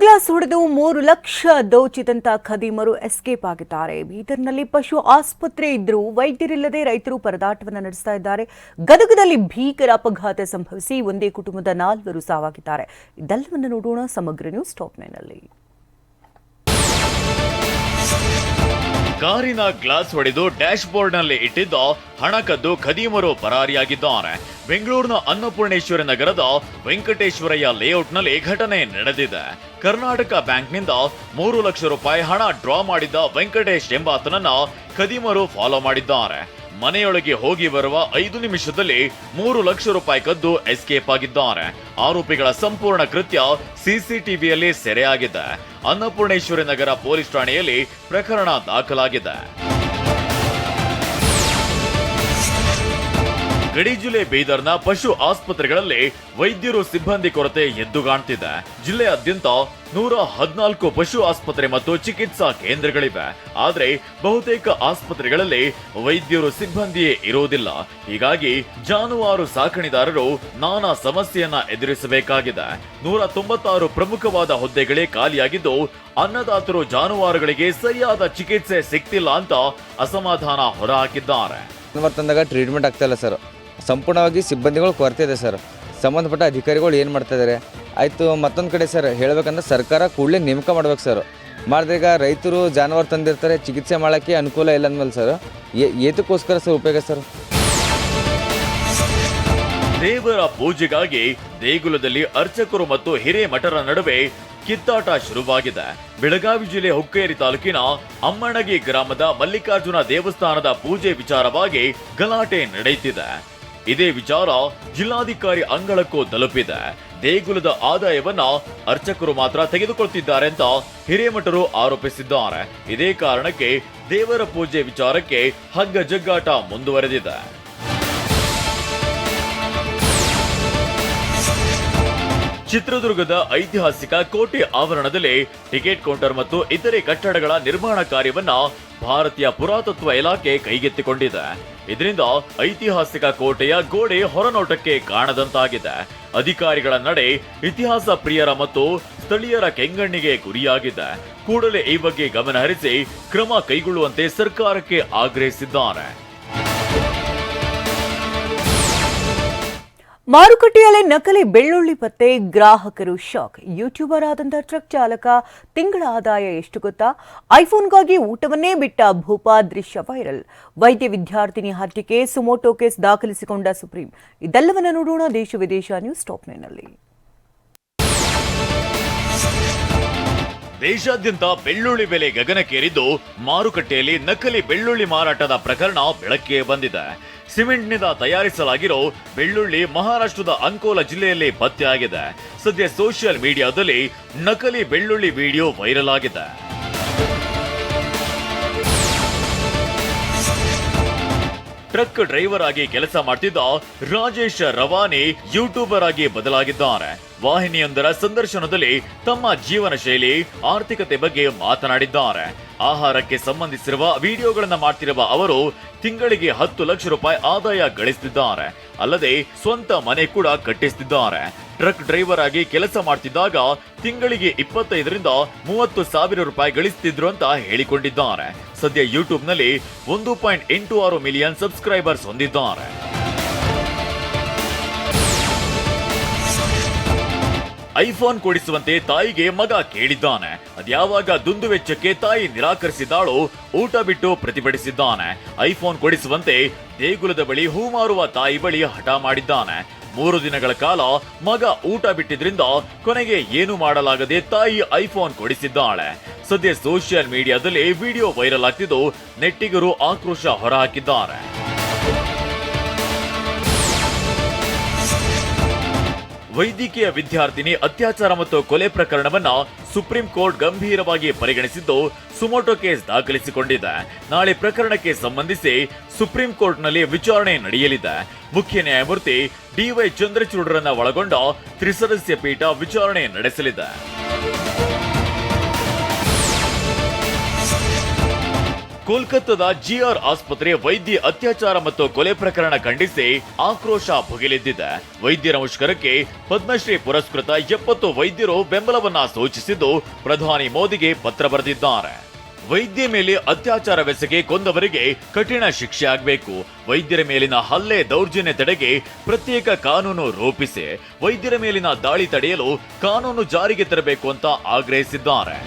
Glass ಹೊಡೆದು ಮೂರು lakh ದೋಚಿದಂತ ಖದೀಮರು escape ಆಗಿದ್ದಾರೆ. ಬೀದರ್ನಲ್ಲಿ ಪಶು ಆಸ್ಪತ್ರೆ ಇದ್ರೂ ವೈದ್ಯರಿಲ್ಲದೆ ರೈತರು ಪರದಾಟವನ್ನು ನಡೆಸ್ತಾ ಇದ್ದಾರೆ. ಗದಗದಲ್ಲಿ ಭೀಕರ ಅಪಘಾತ ಸಂಭವಿಸಿ ಒಂದೇ ಕುಟುಂಬದ ನಾಲ್ವರು ಸಾವಾಗಿದ್ದಾರೆ. ಇದೆಲ್ಲವನ್ನು ನೋಡೋಣ ಸಮಗ್ರ ನ್ಯೂಸ್ ಟಾಪ್ ನೈನಲ್ಲಿ ಕಾರಿನ ಗ್ಲಾಸ್ ಹೊಡೆದು ಡ್ಯಾಶ್ ಬೋರ್ಡ್ನಲ್ಲಿ ಇಟ್ಟಿದ್ದ ಹಣ ಕದ್ದು ಖದೀಮರು ಪರಾರಿಯಾಗಿದ್ದಾರೆ ಬೆಂಗಳೂರಿನ ಅನ್ನಪೂರ್ಣೇಶ್ವರಿ ನಗರದ ವೆಂಕಟೇಶ್ವರಯ್ಯ ಲೇಔಟ್ನಲ್ಲಿ ಘಟನೆ ನಡೆದಿದೆ. ಕರ್ನಾಟಕ ಬ್ಯಾಂಕ್ನಿಂದ ಮೂರು ಲಕ್ಷ ರೂಪಾಯಿ ಹಣ ಡ್ರಾ ಮಾಡಿದ್ದ ವೆಂಕಟೇಶ್ ಎಂಬಾತನನ್ನ ಖದೀಮರು ಫಾಲೋ ಮಾಡಿದ್ದಾರೆ. ಮನೆಯೊಳಗೆ ಹೋಗಿ ಬರುವ ಐದು ನಿಮಿಷದಲ್ಲಿ ಮೂರು ಲಕ್ಷ ರೂಪಾಯಿ ಕದ್ದು ಎಸ್ಕೇಪ್ ಆಗಿದ್ದಾರೆ. ಆರೋಪಿಗಳ ಸಂಪೂರ್ಣ ಕೃತ್ಯ ಸಿಸಿಟಿವಿಯಲ್ಲಿ ಸೆರೆಯಾಗಿದೆ. ಅನ್ನಪೂರ್ಣೇಶ್ವರಿ ನಗರ ಪೊಲೀಸ್ ಠಾಣೆಯಲ್ಲಿ ಪ್ರಕರಣ ದಾಖಲಾಗಿದೆ. ಗಡಿ ಜಿಲ್ಲೆ ಬೀದರ್ನ ಪಶು ಆಸ್ಪತ್ರೆಗಳಲ್ಲಿ ವೈದ್ಯರು ಸಿಬ್ಬಂದಿ ಕೊರತೆ ಎದ್ದು ಕಾಣ್ತಿದೆ. ಜಿಲ್ಲೆಯಾದ್ಯಂತ ನೂರ ಹದಿನಾಲ್ಕು ಪಶು ಆಸ್ಪತ್ರೆ ಮತ್ತು ಚಿಕಿತ್ಸಾ ಕೇಂದ್ರಗಳಿವೆ. ಆದರೆ ಬಹುತೇಕ ಆಸ್ಪತ್ರೆಗಳಲ್ಲಿ ವೈದ್ಯರು ಸಿಬ್ಬಂದಿಯೇ ಇರುವುದಿಲ್ಲ. ಹೀಗಾಗಿ ಜಾನುವಾರು ಸಾಕಣಿದಾರರು ನಾನಾ ಸಮಸ್ಯೆಯನ್ನ ಎದುರಿಸಬೇಕಾಗಿದೆ. ನೂರ ತೊಂಬತ್ತಾರು ಪ್ರಮುಖವಾದ ಹುದ್ದೆಗಳೇ ಖಾಲಿಯಾಗಿದ್ದು, ಅನ್ನದಾತರು ಜಾನುವಾರುಗಳಿಗೆ ಸರಿಯಾದ ಚಿಕಿತ್ಸೆ ಸಿಗ್ತಿಲ್ಲ ಅಂತ ಅಸಮಾಧಾನ ಹೊರಹಾಕಿದ್ದಾರೆ. ಟ್ರೀಟ್ಮೆಂಟ್ ಆಗ್ತಾ ಇಲ್ಲ ಸರ್ ಸಂಪೂರ್ಣವಾಗಿ ಸಿಬ್ಬಂದಿಗಳು ಕೊರತೆ ಇದೆ ಸರ್. ಸಂಬಂಧಪಟ್ಟ ಅಧಿಕಾರಿಗಳು ಏನು ಮಾಡ್ತಾ ಇದ್ದಾರೆ ಆಯಿತು, ಮತ್ತೊಂದು ಕಡೆ ಸರ್, ಹೇಳಬೇಕಂದ್ರೆ ಸರ್ಕಾರ ಕೂಡಲೇ ನೇಮಕ ಮಾಡ್ಬೇಕು ಸರ್. ಮಾಡಿದ್ರೆ ಈಗ ರೈತರು ಜಾನುವಾರು ತಂದಿರ್ತಾರೆ, ಚಿಕಿತ್ಸೆ ಮಾಡೋಕ್ಕೆ ಅನುಕೂಲ ಇಲ್ಲ ಅಂದಮೇಲೆ ಸರ್. ಏತಕ್ಕೋಸ್ಕರ ಸರ್ ಉಪಯೋಗ ಸರ್? ದೇವರ ಪೂಜೆಗಾಗಿ ದೇಗುಲದಲ್ಲಿ ಅರ್ಚಕರು ಮತ್ತು ಹಿರೇಮಠರ ನಡುವೆ ಕಿತ್ತಾಟ ಶುರುವಾಗಿದೆ. ಬೆಳಗಾವಿ ಜಿಲ್ಲೆ ಹುಕ್ಕೇರಿ ತಾಲೂಕಿನ ಅಮ್ಮಣಗಿ ಗ್ರಾಮದ ಮಲ್ಲಿಕಾರ್ಜುನ ದೇವಸ್ಥಾನದ ಪೂಜೆ ವಿಚಾರವಾಗಿ ಗಲಾಟೆ ನಡೆಯುತ್ತಿದೆ. ಇದೇ ವಿಚಾರ ಜಿಲ್ಲಾಧಿಕಾರಿ ಅಂಗಳಕ್ಕೂ ತಲುಪಿದೆ. ದೇಗುಲದ ಆದಾಯವನ್ನ ಅರ್ಚಕರು ಮಾತ್ರ ತೆಗೆದುಕೊಳ್ತಿದ್ದಾರೆ ಅಂತ ಹಿರೇಮಠರು ಆರೋಪಿಸಿದ್ದಾರೆ. ಇದೇ ಕಾರಣಕ್ಕೆ ದೇವರ ಪೂಜೆ ವಿಚಾರಕ್ಕೆ ಹಗ್ಗ ಜಗ್ಗಾಟ ಮುಂದುವರೆದಿದೆ. ಚಿತ್ರದುರ್ಗದ ಐತಿಹಾಸಿಕ ಕೋಟೆ ಆವರಣದಲ್ಲಿ ಟಿಕೆಟ್ ಕೌಂಟರ್ ಮತ್ತು ಇತರೆ ಕಟ್ಟಡಗಳ ನಿರ್ಮಾಣ ಕಾರ್ಯವನ್ನು ಭಾರತೀಯ ಪುರಾತತ್ವ ಇಲಾಖೆ ಕೈಗೆತ್ತಿಕೊಂಡಿದೆ. ಇದರಿಂದ ಐತಿಹಾಸಿಕ ಕೋಟೆಯ ಗೋಡೆ ಹೊರನೋಟಕ್ಕೆ ಕಾಣದಂತಾಗಿದೆ. ಅಧಿಕಾರಿಗಳ ನಡೆ ಇತಿಹಾಸ ಪ್ರಿಯರ ಮತ್ತು ಸ್ಥಳೀಯರ ಕೆಂಗಣ್ಣಿಗೆ ಗುರಿಯಾಗಿದೆ. ಕೂಡಲೇ ಈ ಬಗ್ಗೆ ಗಮನಹರಿಸಿ ಕ್ರಮ ಕೈಗೊಳ್ಳುವಂತೆ ಸರ್ಕಾರಕ್ಕೆ ಆಗ್ರಹಿಸಿದ್ದಾರೆ. ಮಾರುಕಟ್ಟೆಯಲ್ಲಿ ನಕಲಿ ಬೆಳ್ಳುಳ್ಳಿ ಪತ್ತೆ, ಗ್ರಾಹಕರು ಶಾಕ್. ಯೂಟ್ಯೂಬರ್ ಆದಂತಹ ಟ್ರಕ್ ಚಾಲಕ, ತಿಂಗಳ ಆದಾಯ ಎಷ್ಟು ಗೊತ್ತಾ? ಐಫೋನ್ಗಾಗಿ ಊಟವನ್ನೇ ಬಿಟ್ಟ ಭೂಪಾ ದೃಶ್ಯ ವೈರಲ್. ವೈದ್ಯ ವಿದ್ಯಾರ್ಥಿನಿ ಹತ್ಯೆಗೆ ಸುಮೋಟೋ ಕೇಸ್ ದಾಖಲಿಸಿಕೊಂಡ ಸುಪ್ರೀಂ. ಇದೆಲ್ಲವನ್ನ ನೋಡೋಣ ದೇಶ ವಿದೇಶ ನ್ಯೂಸ್ ಟಾಪ್ನಲ್ಲಿ ದೇಶಾದ್ಯಂತ ಬೆಳ್ಳುಳ್ಳಿ ಬೆಲೆ ಗಗನಕ್ಕೇರಿದ್ದು ಮಾರುಕಟ್ಟೆಯಲ್ಲಿ ನಕಲಿ ಬೆಳ್ಳುಳ್ಳಿ ಮಾರಾಟದ ಪ್ರಕರಣ ಬೆಳಕಿಗೆ ಬಂದಿದೆ. ಸಿಮೆಂಟ್ನಿಂದ ತಯಾರಿಸಲಾಗಿರೋ ಬೆಳ್ಳುಳ್ಳಿ ಮಹಾರಾಷ್ಟ್ರದ ಅಂಕೋಲಾ ಜಿಲ್ಲೆಯಲ್ಲಿ ಪತ್ತೆಯಾಗಿದೆ. ಸದ್ಯ ಸೋಷಿಯಲ್ ಮೀಡಿಯಾದಲ್ಲಿ ನಕಲಿ ಬೆಳ್ಳುಳ್ಳಿ ವಿಡಿಯೋ ವೈರಲ್ ಆಗಿದೆ. ಟ್ರಕ್ ಡ್ರೈವರ್ ಆಗಿ ಕೆಲಸ ಮಾಡ್ತಿದ್ದ ರಾಜೇಶ್ ರವಾನಿ ಯೂಟ್ಯೂಬರ್ ಆಗಿ ಬದಲಾಗಿದ್ದಾರೆ. ವಾಹಿನಿಯೊಂದರ ಸಂದರ್ಶನದಲ್ಲಿ ತಮ್ಮ ಜೀವನ ಶೈಲಿ, ಆರ್ಥಿಕತೆ ಬಗ್ಗೆ ಮಾತನಾಡಿದ್ದಾರೆ. ಆಹಾರಕ್ಕೆ ಸಂಬಂಧಿಸಿರುವ ವಿಡಿಯೋಗಳನ್ನು ಮಾಡ್ತಿರುವ ಅವರು ತಿಂಗಳಿಗೆ ಹತ್ತು ಲಕ್ಷ ರೂಪಾಯಿ ಆದಾಯ ಗಳಿಸುತ್ತಿದ್ದಾರೆ ಅಲ್ಲದೆ ಸ್ವಂತ ಮನೆ ಕೂಡ ಕಟ್ಟಿಸುತ್ತಿದ್ದಾರೆ ಟ್ರಕ್ ಡ್ರೈವರ್ ಆಗಿ ಕೆಲಸ ಮಾಡ್ತಿದ್ದಾಗ ತಿಂಗಳಿಗೆ ಇಪ್ಪತ್ತೈದರಿಂದ ಮೂವತ್ತು ಸಾವಿರ ರೂಪಾಯಿ ಗಳಿಸುತ್ತಿದ್ರು ಅಂತ ಹೇಳಿಕೊಂಡಿದ್ದಾರೆ. ಸದ್ಯ ಯೂಟ್ಯೂಬ್ನಲ್ಲಿ ಒಂದು ಪಾಯಿಂಟ್ ಎಂಟು ಆರು ಮಿಲಿಯನ್ ಸಬ್ಸ್ಕ್ರೈಬರ್ಸ್ ಹೊಂದಿದ್ದಾರೆ. ಐಫೋನ್ ಕೊಡಿಸುವಂತೆ ತಾಯಿಗೆ ಮಗ ಕೇಳಿದ್ದಾನೆ. ಅದ್ಯಾವಾಗ ದುಂದು ವೆಚ್ಚಕ್ಕೆ ತಾಯಿ ನಿರಾಕರಿಸಿದ್ದಾಳೋ ಊಟ ಬಿಟ್ಟು ಪ್ರತಿಭಟಿಸಿದ್ದಾನೆ. ಐಫೋನ್ ಕೊಡಿಸುವಂತೆ ದೇಗುಲದ ಬಳಿ ಹೂ ಮಾರುವ ತಾಯಿ ಬಳಿ ಹಠ ಮಾಡಿದ್ದಾನೆ. ಮೂರು ದಿನಗಳ ಕಾಲ ಮಗ ಊಟ ಬಿಟ್ಟಿದ್ರಿಂದ ಕೊನೆಗೆ ಏನು ಮಾಡಲಾಗದೆ ತಾಯಿ ಐಫೋನ್ ಕೊಡಿಸಿದ್ದಾಳೆ. ಸದ್ಯ ಸೋಷಿಯಲ್ ಮೀಡಿಯಾದಲ್ಲಿ ವಿಡಿಯೋ ವೈರಲ್ ಆಗ್ತಿದ್ದು ನೆಟ್ಟಿಗರು ಆಕ್ರೋಶ ಹೊರಹಾಕಿದ್ದಾರೆ. ವೈದ್ಯಕೀಯ ವಿದ್ಯಾರ್ಥಿನಿ ಅತ್ಯಾಚಾರ ಮತ್ತು ಕೊಲೆ ಪ್ರಕರಣವನ್ನ ಸುಪ್ರೀಂ ಕೋರ್ಟ್ ಗಂಭೀರವಾಗಿ ಪರಿಗಣಿಸಿದ್ದು ಸುಮೋಟೋ ಕೇಸ್ ದಾಖಲಿಸಿಕೊಂಡಿದೆ. ನಾಳೆ ಪ್ರಕರಣಕ್ಕೆ ಸಂಬಂಧಿಸಿ ಸುಪ್ರೀಂ ಕೋರ್ಟ್ನಲ್ಲಿ ವಿಚಾರಣೆ ನಡೆಯಲಿದೆ. ಮುಖ್ಯ ನ್ಯಾಯಮೂರ್ತಿ ಡಿವೈ ಚಂದ್ರಚೂಡರನ್ನ ಒಳಗೊಂಡ ತ್ರಿಸದಸ್ಯ ಪೀಠ ವಿಚಾರಣೆ ನಡೆಸಲಿದೆ. ಕೋಲ್ಕತ್ತಾದ ಜಿಆರ್ ಆಸ್ಪತ್ರೆ ವೈದ್ಯ ಅತ್ಯಾಚಾರ ಮತ್ತು ಕೊಲೆ ಪ್ರಕರಣ ಖಂಡಿಸಿ ಆಕ್ರೋಶ ಭುಗಿಲೆದ್ದಿದೆ. ವೈದ್ಯರ ಮುಷ್ಕರಕ್ಕೆ ಪದ್ಮಶ್ರೀ ಪುರಸ್ಕೃತ ಎಪ್ಪತ್ತು ವೈದ್ಯರು ಬೆಂಬಲವನ್ನ ಸೂಚಿಸಿದ್ದು ಪ್ರಧಾನಿ ಮೋದಿಗೆ ಪತ್ರ ಬರೆದಿದ್ದಾರೆ. ವೈದ್ಯ ಮೇಲೆ ಅತ್ಯಾಚಾರವೆಸಗಿ ಕೊಂದವರಿಗೆ ಕಠಿಣ ಶಿಕ್ಷೆ ಆಗಬೇಕು. ವೈದ್ಯರ ಮೇಲಿನ ಹಲ್ಲೆ ದೌರ್ಜನ್ಯ ತಡೆಗೆ ಪ್ರತ್ಯೇಕ ಕಾನೂನು ರೂಪಿಸಿ. ವೈದ್ಯರ ಮೇಲಿನ ದಾಳಿ ತಡೆಯಲು ಕಾನೂನು ಜಾರಿಗೆ ತರಬೇಕು ಅಂತ ಆಗ್ರಹಿಸಿದ್ದಾರೆ.